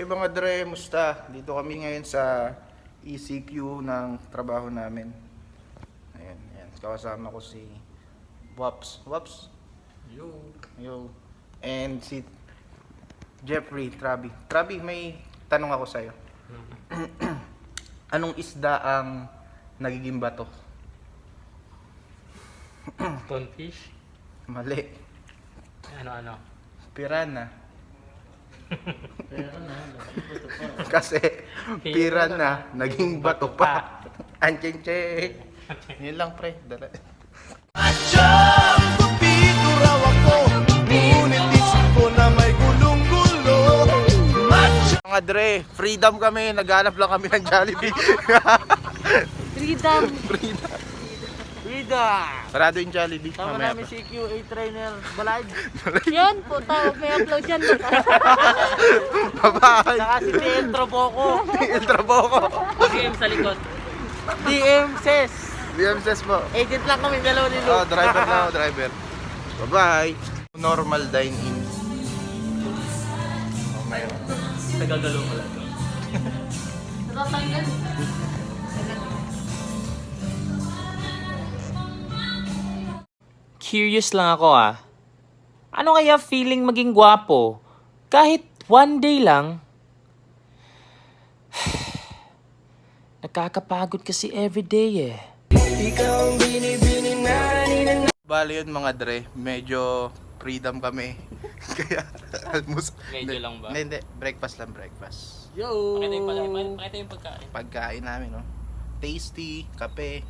Ay mga dre, musta? Dito kami ngayon sa ECQ ng trabaho namin. Ayan, ayan. Kasama ko si Waps. Waps? Yo. Yo. And si Jeffrey Trabi. Trabi, may tanong ako sa'yo. Anong isda ang nagiging bato? Tonfish? Mali. Ano-ano? Pirana. Kasi pirana, naging bato pa. Ancheng-cheng. Yun lang pre. Dala. Na Mga dre, freedom kami. Naghanap lang kami ng Jollibee. Freedom! freedom. Freedom! Sarado yung Jollibee. Tama Mamaya namin pa. si QA trainer Balay. Yan, puta, huwag may upload yan. Bye-bye. Saka si TM Troboco. El trabaho ko. DM sa likod. DM Ses. BMSS po. Agent lang kami, dalawa ni Oh, Luke. driver na driver. Bye-bye. Normal dine-in. Mamaya. Nagagalaw ko lang. Curious lang ako ah. Ano kaya feeling maging gwapo? Kahit one day lang? Nakakapagod kasi everyday eh. Bali yun mga dre, medyo freedom kami. Kaya almost... Medyo lang ba? Hindi, hindi. Breakfast lang, breakfast. Yo! Pakita yung, pala- pakita yung pagkain. Pagkain namin, no? Tasty, kape,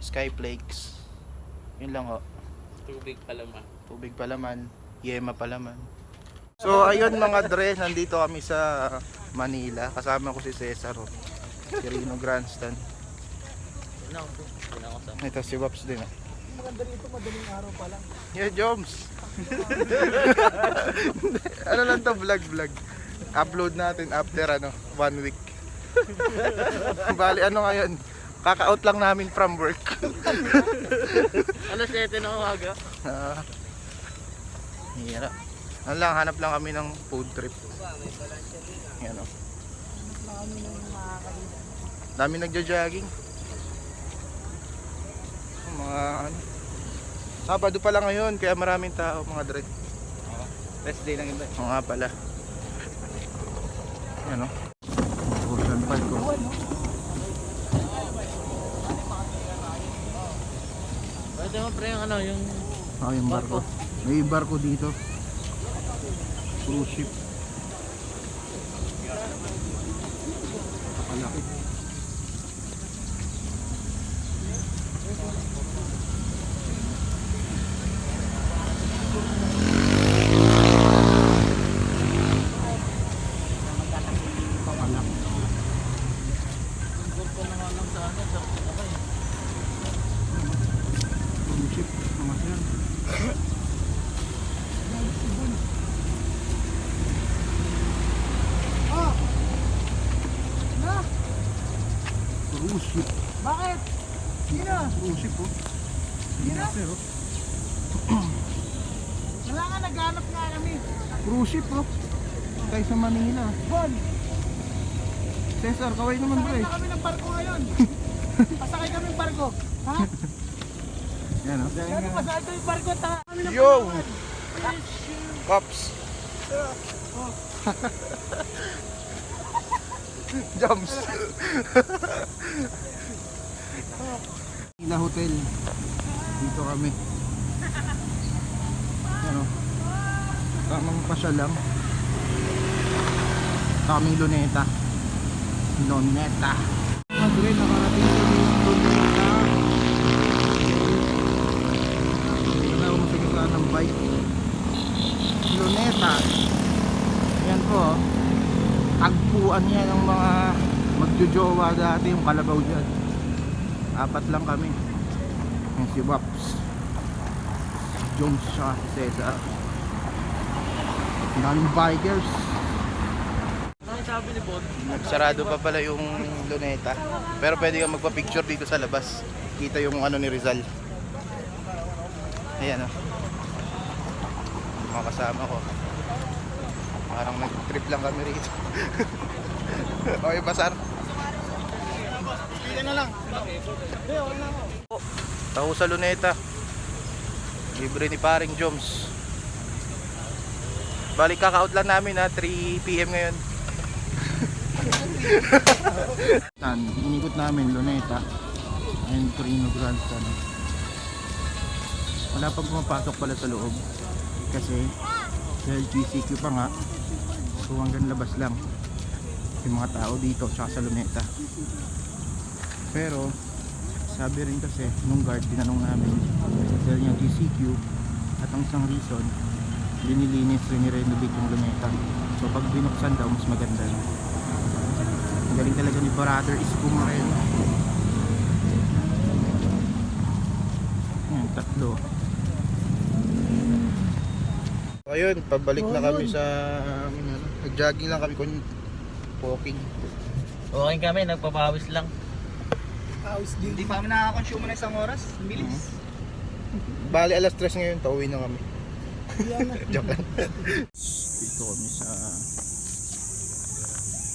skyflakes. Yun lang, ho. Tubig pala man. Tubig palaman, yema palaman. So ayun mga dre, nandito kami sa Manila. Kasama ko si Cesar. Oh. Si Rino Grandstand. Ito si Waps din. Oh. Maganda rito, madaling araw pa lang. Yeah, Joms. ano lang to, vlog vlog. Upload natin after ano, one week. Bali ano ngayon, kaka-out lang namin from work. Ano 7 na umaga? Ah. Hira. Ano lang, hanap lang kami ng food trip. Yan o. Dami nagja-jogging. Mga ano. Sabado pa lang ngayon, kaya maraming tao mga dre. Rest day lang iba. Oo nga pala. Yan o. Ocean Park oh. ko. Pwede mo pre yung ano, yung... Ah, yung barko. May barko dito. Cruise ship. Napakalaki. Napakalaki. Cruise ship. Mga yan. Cruise ship. Bakit? Sino? Cruise ship oh. Sino? Sir, oh. Wala nga, naghanap nga kami. Cruise ship oh. Tayo sa Manila. Bon, Cesar, kaway naman bro eh. kami ng barko ngayon. Pasakay kami ng barko. Ha? Yan oh. Ano pasakay kami ng barko? Ta kami ng Yo! Pops! Jumps! Manila Hotel. Dito kami. Tamang pasya lang. Kaming luneta. Luneta. Madre, nakarating yung luneta. Wala akong masigla ng bike. Luneta. Ayan po. oh. Tagpuan yan ng mga magjojowa dati yung kalabaw dyan. Apat lang kami. Yung si Waps. Jones siya si Cesar. Daming bikers. Sarado pa pala yung luneta. Pero pwede kang magpa-picture dito sa labas. Kita yung ano ni Rizal. Ayan o. Mga kasama ko. Parang nag-trip lang kami rito. okay ba, Sar? Taho sa Luneta. Libre ni paring Joms. Balik kaka-out lang namin ha, 3 PM ngayon. Tan, inikot namin Luneta and Torino Grandstand. Wala pang pumapasok pala sa loob kasi dahil GCQ pa nga so hanggang labas lang yung mga tao dito tsaka sa Luneta pero sabi rin kasi nung guard tinanong namin dahil yung GCQ at ang isang reason linilinis rin renovate yung Luneta so pag binuksan daw mas maganda ang galing talaga ni Brother Isko Moreno yan tatlo ayun pabalik na kami sa amin ano nag-jogging lang kami kun walking Okay kami, nagpapawis lang. Hindi pa kami nakaka-consume ng isang oras. Bilis. Bali alas 3 ngayon, pauwi na kami. Joke lang. Dito kami sa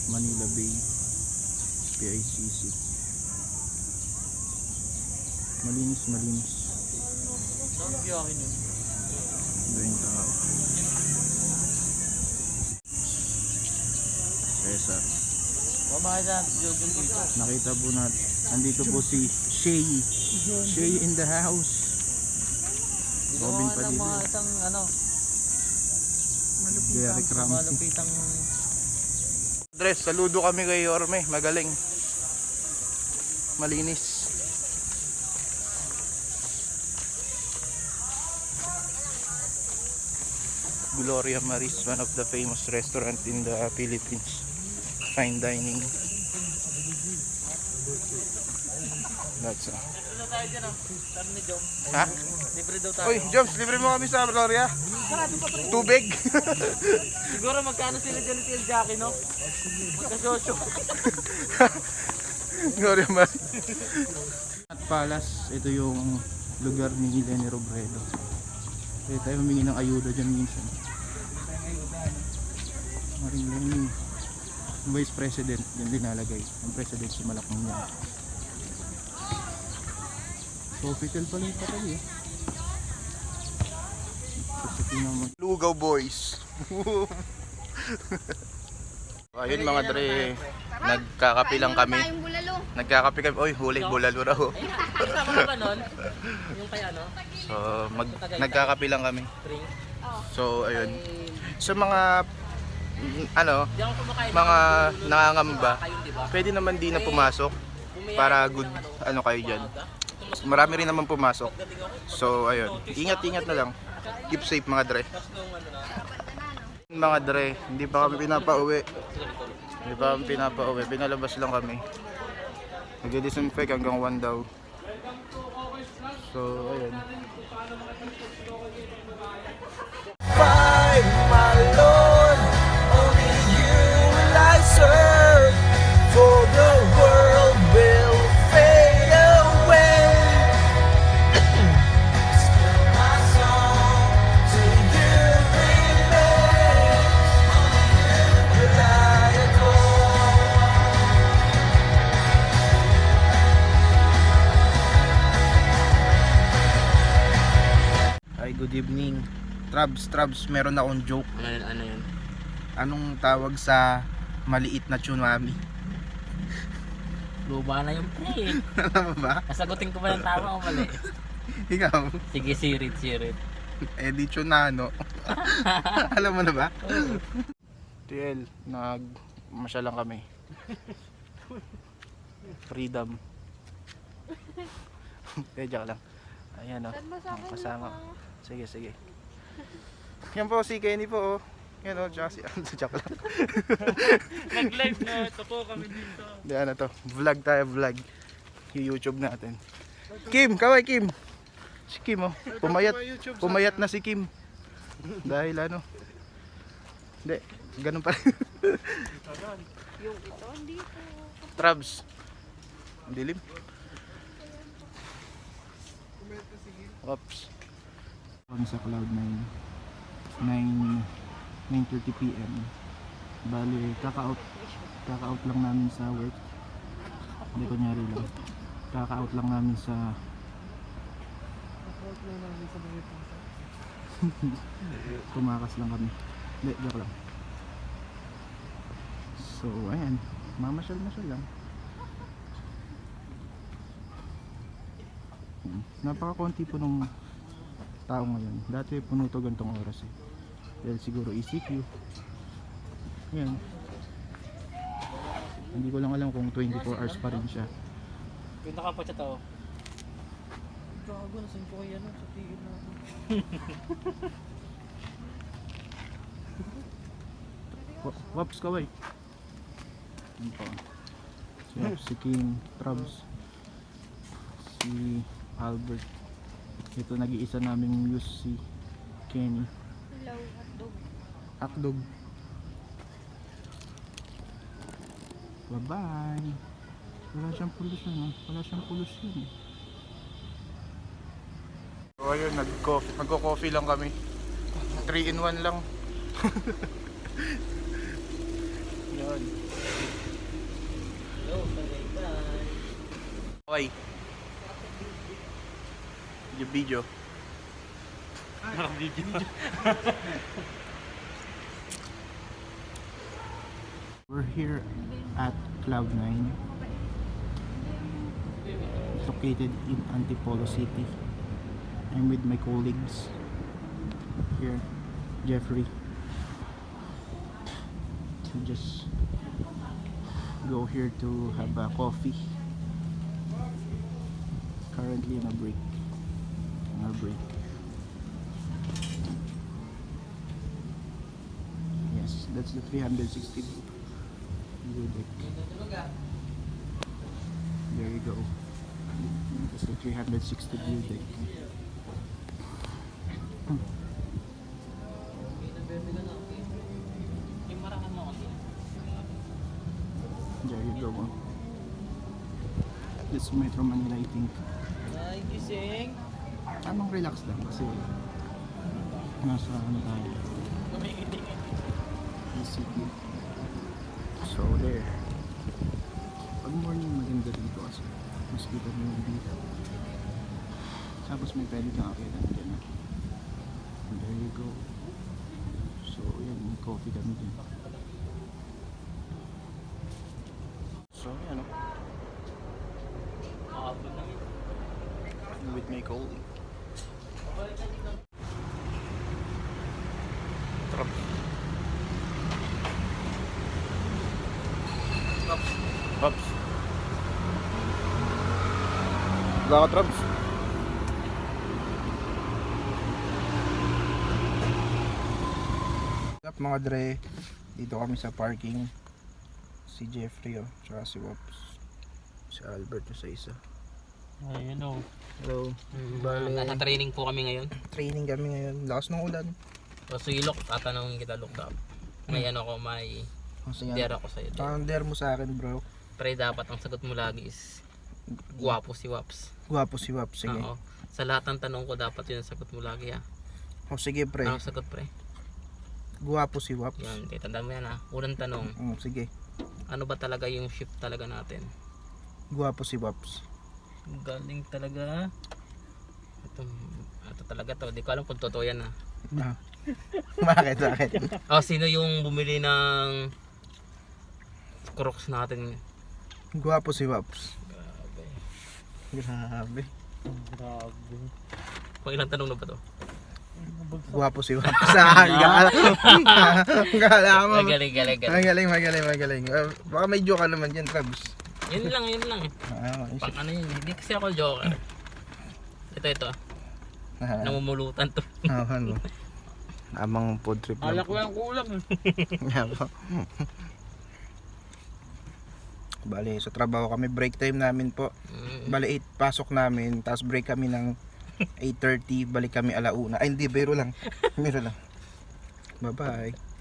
Manila Bay PICC. Malinis, malinis. Iba yung tao. Cesar. Pamaya jogging dito. Nakita po natin. Andito po si Shay. Shay in the house. Robin Ginawa ng mga Padilla. isang ano, Derek Ramsey. malupitang Andres, saludo kami kay Yorme. Magaling. Malinis. Gloria Maris, one of the famous restaurant in the Philippines. Fine dining. That's uh, Libre daw tayo dyan. Sabi ni Jom. Ha? Libre daw tayo. Uy, Joms, libre mo kami sa Gloria. Tubig. Siguro magkano sila dyan ni Jackie, no? Magkasosyo. Gloria Maris. At Palace, ito yung lugar ni Lenny Robredo. Kaya tayo humingi ng ayuda dyan minsan. Maring Lenny. Vice President, yan dinalagay. Ang President si Malakang niya. Sofitel pala yung patay eh. Lugaw Boys. Ayun mga dre, nagkakapi lang kami. Nagkakape kami. Oy, huli, bulalo raw. Kasama ka ba nun? Yung kay ano? So, mag, nagkakape lang kami. So, ayun. Sa mga, mm, ano, mga nangangamba, pwede naman di na pumasok para good, ano kayo dyan. Marami rin naman pumasok. So, ayun. Ingat-ingat na lang. Keep safe mga dre. Mga dre, hindi pa kami pinapauwi. Hindi pa kami pinapauwi. Pinalabas lang kami. Nag-disinfect hanggang 1 daw. So, ayun. Find my Lord, only you will I serve, Trabs, Trabs, meron akong joke. Ano yun? Ano yun? Anong tawag sa maliit na tsunami? Luba na yung pre. Alam mo ba? Nasagutin ko ba ng tama o mali? Ikaw, Sige, sirit, sirit. eh di tsunano. Alam mo na ba? TL, nag masya lang kami. Freedom. Eh, joke lang. Ayan o. Oh, kasama. Sige, sige. Yan po si Kenny po. Oh. Yan o, tsaka si Joke lang. Nag-live na. Ito po kami dito. Di ano to, vlog tayo, vlog. YouTube natin. Kim, kaway Kim. Si Kim oh, pumayat, pumayat na si Kim. Dahil ano, hindi, ganun pa rin. Trabs. Ang dilim. Oops. Kami sa Cloud 9. 9 9.30pm. Bali, kaka-out, kaka-out lang namin sa work. Hindi kunyari lang. Kaka-out lang namin sa Tumakas lang kami. Hindi, joke lang. So, ayan. Mamasyal-masyal lang. Hmm. Napaka-konti po nung tao ngayon. Dati puno to gantong oras eh. Dahil siguro ECQ. Ayan. Hindi ko lang alam kung 24 hours pa rin siya. Yung nakapat siya tao. Gago, nasan ko kaya ano sa tigil natin. Wa- Waps kaway. Ano pa? Si, si King, Trabs, si Albert. Ito nag-iisa naming muse si Kenny. Hello, hotdog. Akdog. Bye-bye. Wala siyang pollution, ha? Wala siyang pollution. eh. So ayun, nag-coffee, magko-coffee lang kami. 3 in 1 lang. Yun. Okay. Yung video. Ah, We're here at Cloud9 located in Antipolo City. I'm with my colleagues here, Jeffrey. We just go here to have a coffee. Currently in a break. Our break. Yes, that's the 360 view deck. There you go. That's the 360 view deck. There you go. This is Metro Manila, I think. Ay, gising. Anong relax lang kasi nasa ano tayo. ECQ. So there. Pag morning maganda dito kasi mas kita mo yung dito. Tapos may pwede kang akita dyan. ah. And there you go. So yan, may coffee kami dyan. So yan o. With my colleague. Trap. Pops. Wala ka, Trabs? What's up mga dre? Dito kami sa parking. Si Jeffrey oh, tsaka si Wops. Si Albert yung sa isa. Ayun o. Hello. Bale. Nasa training po kami ngayon. Training kami ngayon. Lakas ng ulan. So, silok, tatanungin kita look up. May ano ko, may Kasi dare ako sa'yo. Parang dare mo sa akin bro. Pre, dapat ang sagot mo lagi is guwapo si Waps. Gwapo si Wops. Sige. Oo. Sa lahat ng tanong ko, dapat yun ang sagot mo lagi ha. Oh, sige pre. Anong sagot pre? Gwapo si Wops. Yan, titandaan mo yan ha. Unang tanong, Mm, sige. ano ba talaga yung shift talaga natin? Gwapo si Wops. Galing talaga ha. Ito, ito talaga to. Di ko alam kung totoo yan ha. Ah. Bakit? Bakit? Oh, sino yung bumili ng Crocs natin? Gwapo si Wops. Grabe. Grabe. Pang ilang tanong na ba to? Gwapo si. Ah, Gala. Gala mo. Magaling, galing, galing. Magaling, magaling, magaling. Uh, baka may joke ka naman dyan, Trabs. Yun lang, yun lang. Ah, Pang ano yun, hindi kasi ako joker. Ito, ito. ah, Namumulutan to. ah, ano. Amang food trip lang. ko yung kulang. Yabo. Bale, sa trabaho kami, break time namin po. Mm. Bale, 8 pasok namin, tapos break kami ng 8.30, balik kami alauna. Ay, hindi, biro lang. Biro lang. Bye-bye.